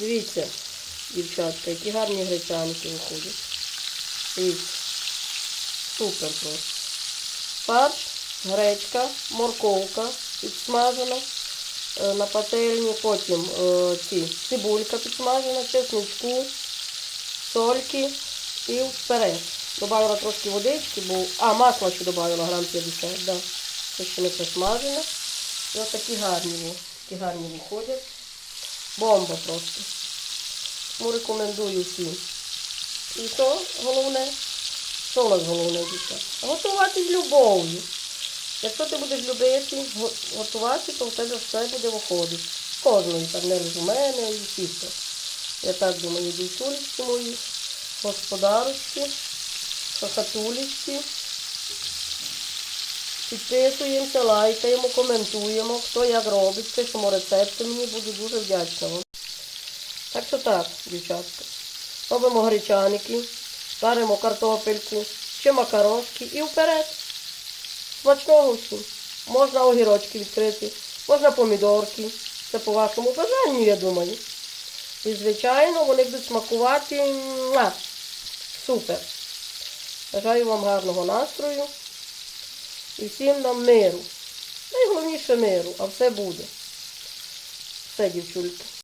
Дивіться, дівчатка, які гарні гречаники виходять. Дивіться. Супер просто. Фарш, гречка, морковка підсмажена е, на пательні, потім е, ці, цибулька підсмажена, чесничку, сольки і вперед. Добавила трошки водички, бо... А, масло ще додавила грам 50, да. Це ще не присмажено. І ось такі гарні, такі гарні виходять. Бомба просто. Тому рекомендую всім. І що головне? Що у нас головне, дівчата? Готувати з любов'ю. Якщо ти будеш любити, готувати, то в тебе все буде виходити. Кожної, так не лише у мене і всіх. Я так думаю, дівчулечки мої, господарочки, хохотулечки. Підписуємося, лайкаємо, коментуємо, хто як робить, пишемо рецепти, мені буду дуже вдячна вам. Так що так, дівчатка. Робимо гречаники, варимо картопельку, ще макарошки і вперед. Смачного всім. Можна огірочки відкрити, можна помідорки. Це по вашому бажанню, я думаю. І, звичайно, вони будуть смакувати супер. Бажаю вам гарного настрою і всім нам миру. Найголовніше миру, а все буде. Все, дівчульки.